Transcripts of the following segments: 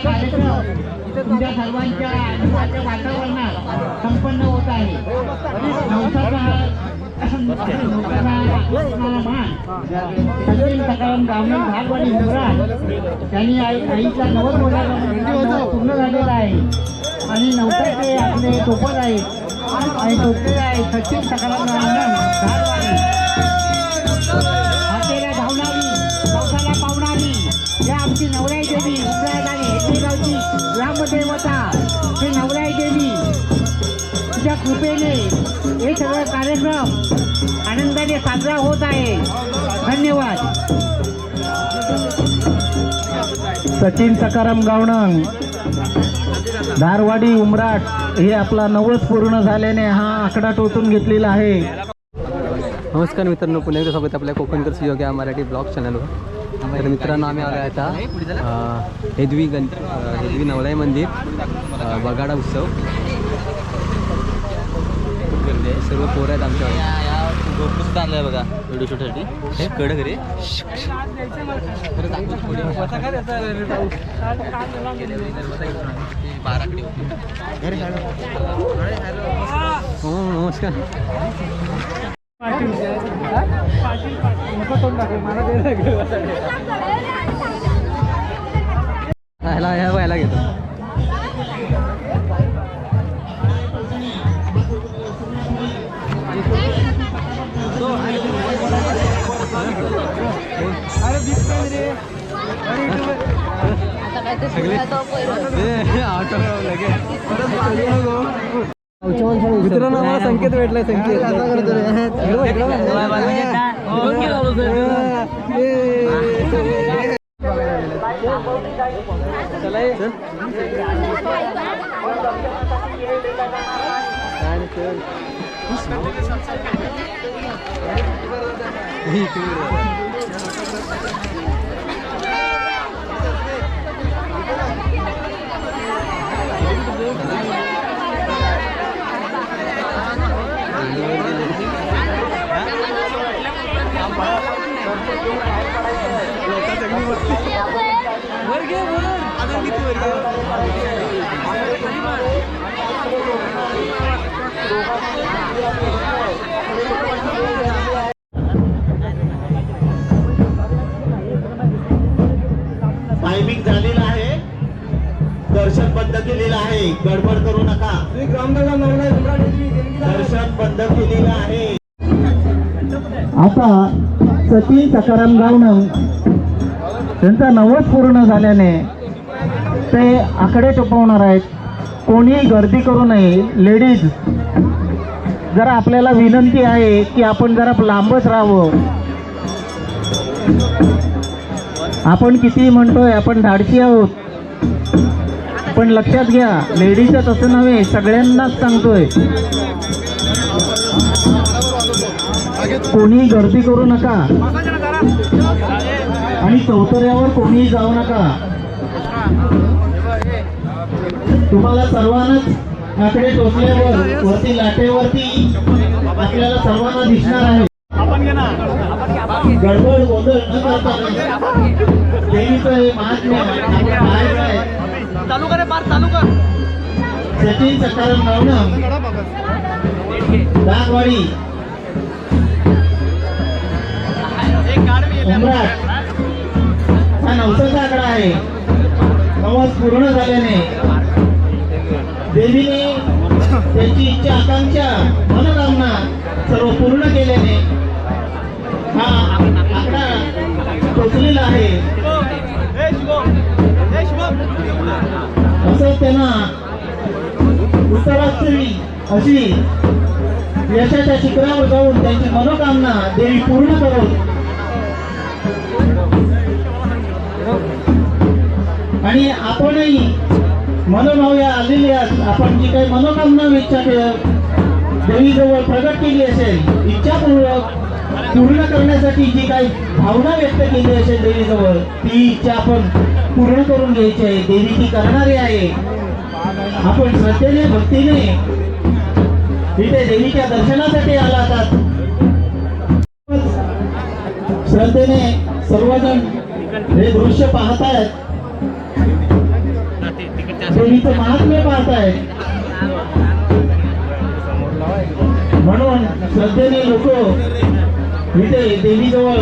कार्यक्रम सर्वांच्या आनंदाच्या वातावरणात संपन्न होत आहे सकाराम गावणे त्यांनी आई आईचा नवद वर्षाचा पूर्ण झालेला आहे आणि नवसाचे आपले सोबत आहेत आणि सोपे आहे सचिन सकाराम गावणे कार्यक्रम आनंदाने साजरा होत आहे. धन्यवाद. सचिन सकाराम गावणंग धारवाडी उमराट हे आपला नवस पूर्ण झाल्याने हा आकडा टोचून घेतलेला आहे. नमस्कार मित्रांनो पुन्हा एकदा स्वागत आपल्या कोकणकर सुयोग या मराठी ब्लॉग चॅनलवर. तर मित्रांनो आम्ही आलो आहे आता हेदवी गण हेदवी नवलाई मंदिर बगाडा उत्सव. आहे सर्व पोरं आहेत आमच्या सुद्धा आणलाय बघा व्हिडिओ शूटसाठी हे कड घरी. बाराकडे हो नमस्कार ह्याला ह्या व्हायला घेतो. मित्रांनो मला संकेत भेटलाय संकेत चला. टायमिंग झालेला आहे. दर्शन बंद केलेलं आहे. गडबड करू नका. दर्शन बंद केलेलं आहे. आता सचिन सकाराम गावणं त्यांचा नवस पूर्ण झाल्याने ते आकडे टोपवणार आहेत. कोणीही गर्दी करू नये. लेडीज जरा आपल्याला विनंती आहे की आपण जरा लांबच राहावं. आपण किती म्हणतोय आपण धाडशी आहोत. पण लक्षात घ्या लेडीजच तसं नव्हे सगळ्यांनाच सांगतोय. कोणी गर्दी करू नका. आणि चौतऱ्यावर कोणीही जाऊ नका. तुम्हाला सर्वांनाच आकडे टोचल्यावर वरती लाटेवरती आपल्याला सर्वांना दिसणार आहे. गडबड गोंधळ न करता देवीचं हे महात्म्य आहे चालू करे पार चालू कर. सचिन सकाराम गावणं दागवाडी. सम्राट. हा नवसाचा आकडा आहे. नवस पूर्ण झाल्याने. देवीने त्यांची इच्छा आकांक्षा मनोकामना सर्व पूर्ण केल्याने हा आकडा टोचलेला आहे. असं त्यांना उत्तराष्ट्री अशी यशाच्या शिखरावर जाऊन त्यांची मनोकामना देवी पूर्ण करून आणि आपणही मनोभाव्या आलेल्या आपण जी काही मनोकामना इच्छा देवीजवळ प्रगट केली असेल इच्छापूर्वक पूर्ण करण्यासाठी जी काही भावना व्यक्त केली असेल देवीजवळ ती इच्छा आपण पूर्ण करून घ्यायची आहे. देवी ती करणारी आहे. आपण श्रद्धेने भक्तीने इथे देवीच्या दर्शनासाठी आला असतात श्रद्धेने सर्वजण हे दृश्य पाहतायत. देवीचं महात्म्य पाहतायत. म्हणून श्रद्धेने लोक इथे देवीजवळ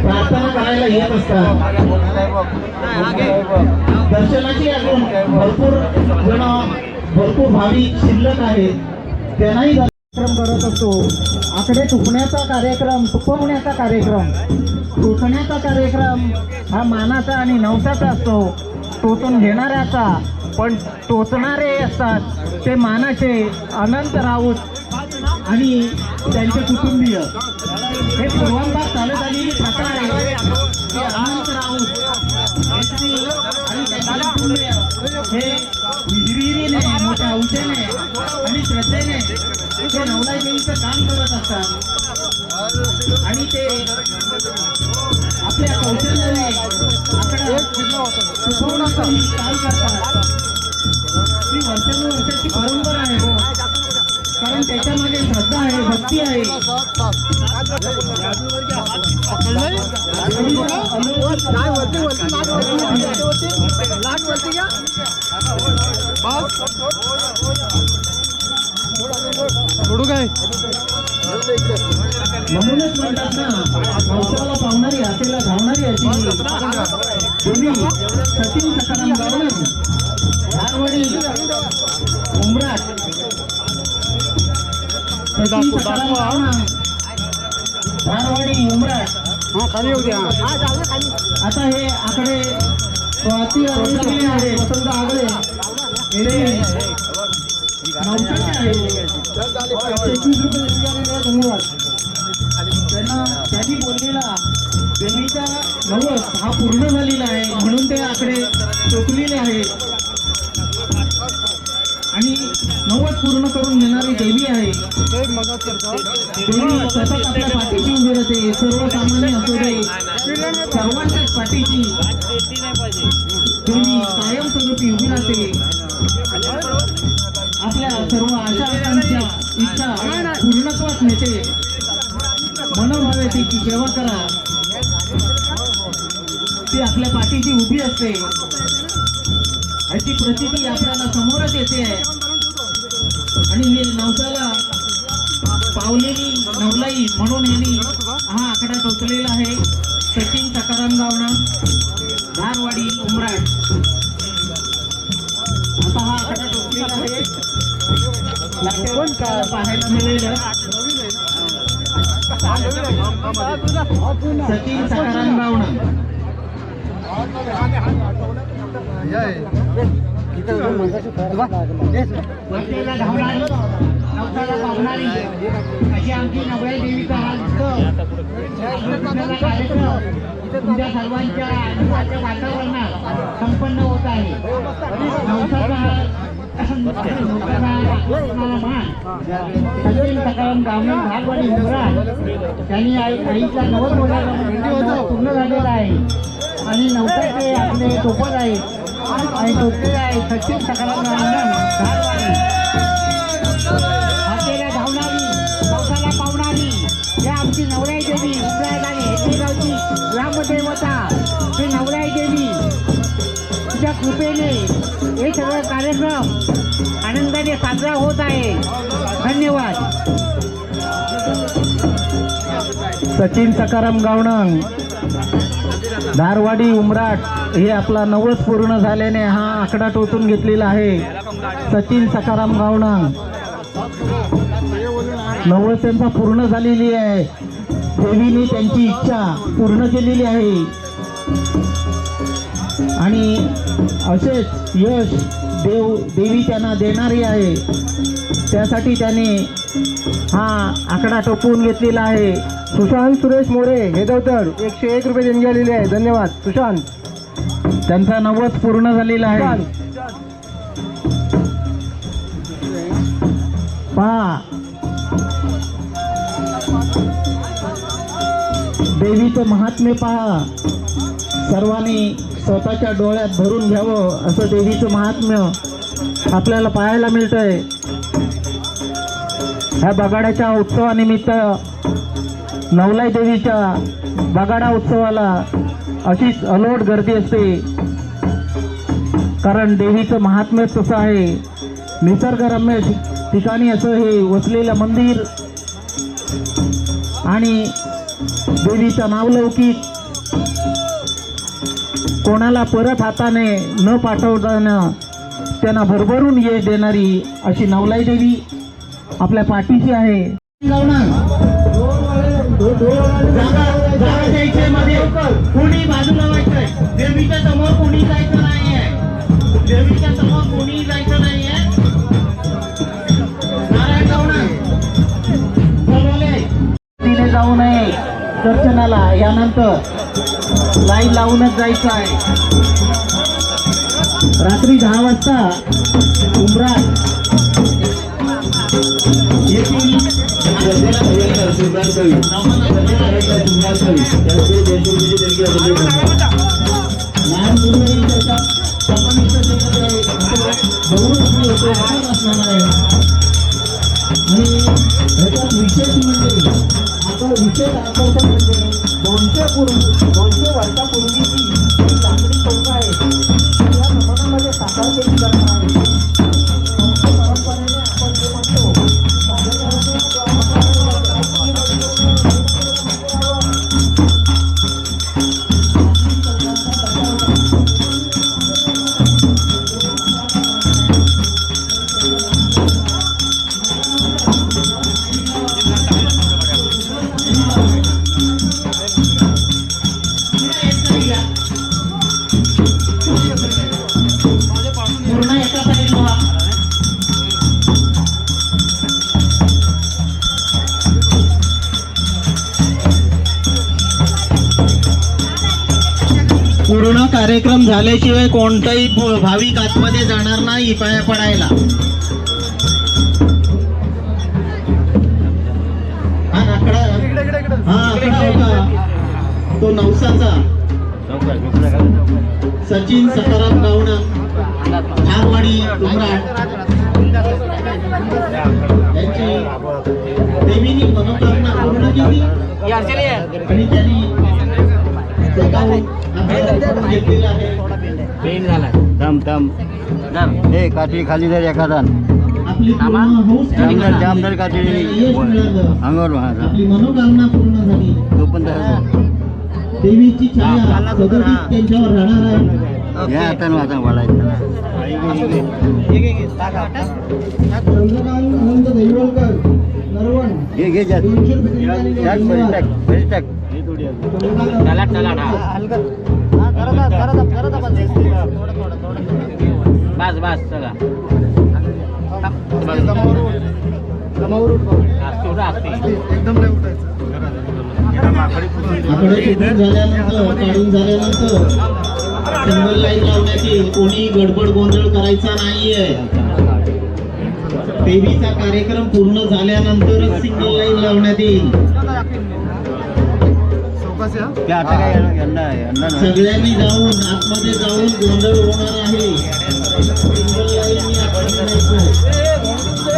प्रार्थना करायला येत असतात. दर्शनाची अजून भरपूर जण भरपूर भाविक शिल्लक आहेत. त्यांनाही कार्यक्रम करत असतो. आकडे तुकण्याचा कार्यक्रम तुपवण्याचा कार्यक्रम. टोचण्याचा कार्यक्रम हा मानाचा आणि नवसाचा असतो. टोचून घेणाऱ्याचा पण टोचणारे असतात. ते मानाचे अनंत राऊत आणि त्यांचे कुटुंबीय. हे पूर्वांपार चालत आलेली प्रथा आहे. अनंत राऊत आणि त्यांचे कुटुंबीय. हे हिरिहिरीने मोठ्या हौसेने आणि श्रद्धेने ते नवलाई देवीचं काम करत असतात. आणि ते आपल्या कौशल्याने आकडा सुचवण्याचंही काम करतात. ती वर्षानुवर्षाची परंपरा कारण त्याच्यामध्ये श्रद्धा आहे भक्ती आहे. म्हणूनच म्हणतात ना नवसाला पावणारी आशेला धावणारी अशी देवी सचिन सकाराम गावणं धारवडी उमराट सचिन सकाराम गावणं धारवाडी उमराट आता हे आकडे स्वाती आहे वसंत आगळे हे. धन्यवाद. त्यांना त्यांनी बोललेला देवीचा नवस हा पूर्ण झालेला आहे म्हणून ते आकडे टोकलेले आहे आणि नवस पूर्ण करून घेणारी देवी आहे. देवी सतत आपल्या पाठीची उभी राहते. सर्वसामान्य असू दे. सर्वांच्याच पाठीची देवी कायमस्वरूपी उभी राहते. आपल्या सर्व आशा आकांक्षा इच्छा पूर्णत्वास नेते. मनोभावे तिची सेवा करा. ती आपल्या पाठीची उभी असते. याची प्रचिती आपल्याला समोरच येते. आहे आणि हे नवसाला पावलेली नवलाई म्हणून यांनी हा आकडा टोचलेला आहे. सचिन सकाराम गावणा धारवाडी उमराट आता हा आकडा टोचलेला आहे. पाहायला मिळेल. सचिन सकाराम गावणं अशी आमची देवीचा तुमच्या सर्वांच्या वातावरणात संपन्न होत आहे सकाराम गावणे भागवाडी त्यांनी आईचा नवस पूर्ण झालेला आहे आणि नवसाचे आपले टोपत आहे आणि टोपलेले आहे सचिन सकाराम गावणे धारवाडी हाकेला धावणारी पावसाला पावणारी या आमची नवराई देवी उमरायदानी हेडे गावची ग्रामदेवता ही नवराई देवी तुझ्या कृपेने हे सगळं कार्यक्रम आनंदाने साजरा होत आहे धन्यवाद सचिन सकाराम गावणंग धारवाडी उमराट हे आपला नवस पूर्ण झाल्याने हा आकडा टोचून घेतलेला आहे. सचिन सकाराम गावणा नवस त्यांचा पूर्ण झालेली आहे. देवीने त्यांची इच्छा पूर्ण केलेली आहे. आणि असेच यश देव देवी त्यांना देणारी आहे. त्यासाठी त्याने हा आकडा टोपवून घेतलेला आहे. सुशांत सुरेश मोरे हे दौतर एकशे एक रुपये देणगी आलेली आहे. धन्यवाद. सुशांत. त्यांचा नवस पूर्ण झालेला आहे. पहा. देवीचं महात्म्य पहा. सर्वांनी स्वतःच्या डोळ्यात भरून घ्यावं असं देवीचं महात्म्य आपल्याला पाहायला मिळतंय. ह्या बगाड्याच्या उत्सवानिमित्त नवलाई देवीच्या बगाडा उत्सवाला अशीच अलोट गर्दी असते. कारण देवीचं महात्म्य तसं आहे. निसर्गरम्य ठिकाणी असं हे वसलेलं मंदिर आणि देवीचा नावलौकिक कोणाला परत हाताने न पाठवताना त्यांना भरभरून यश देणारी अशी नवलाई देवी आपल्या पाठीशी आहे. जागा मध्ये. कोणी बाजूला व्हायचंय देवीच्या समोर कोणी जायचं देवीच्या समोर कोणी जायचं नारायण तिने जाऊ नये दर्शनाला. यानंतर लाईन लावूनच जायचं आहे. रात्री दहा वाजता उमरात येथील विशेष म्हणजे आता विशेष आकर्षण म्हणजे दोनशे पूर्वी दोनशे वर्षापूर्वीची जी लाकडी चौक पूर्ण कार्यक्रम झाल्याशिवाय कोणताही भाविक आतमध्ये जाणार नाही पाया पडायला. हा आकडा. हा आकडा होता. तो नवसाचा. सचिन सकाराम गावणं ठारवाडी डोंगराळ. देवीनी मनोकामना पूर्ण केली. आणि त्यांनी स्वतःहून हे काठी खाली जर एखादा. जामदार. जामदार काठी. अंगावर वाहता आपली मनोकामना पूर्ण झाली. तो पण देवीची छाया सदोदित त्यांच्यावर राहणार आहे. या हातानं वाचा वाढायचं चंद्रकांत आनंद दैवळकर नरवण. घे घे जात दोनशे रुपये देण्यात आलेले टाक आहे. बरी टाक बरी टाक. बस बस चला. झाल्यानंतर काढून झाल्यानंतर सिंगल लाईन लावण्यात येईल कोणी गडबड गोंधळ करायचा नाहीये. देवीचा कार्यक्रम पूर्ण झाल्यानंतरच सिंगल लाईन लावण्यात येईल. ते आता काय यांना- यांना यांना नाही. सगळ्यांनी जाऊन आतमध्ये जाऊन गोंधळ होणार आहे सिंगल लाईन मी आतमध्ये जायचो.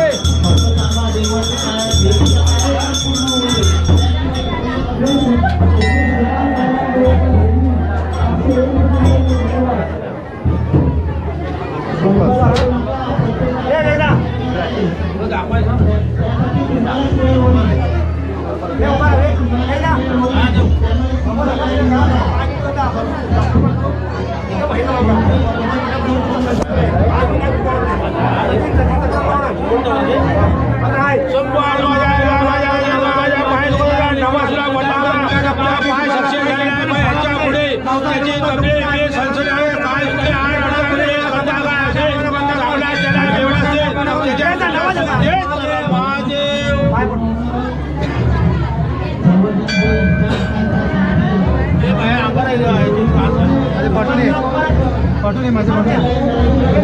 पाठवले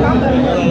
माझे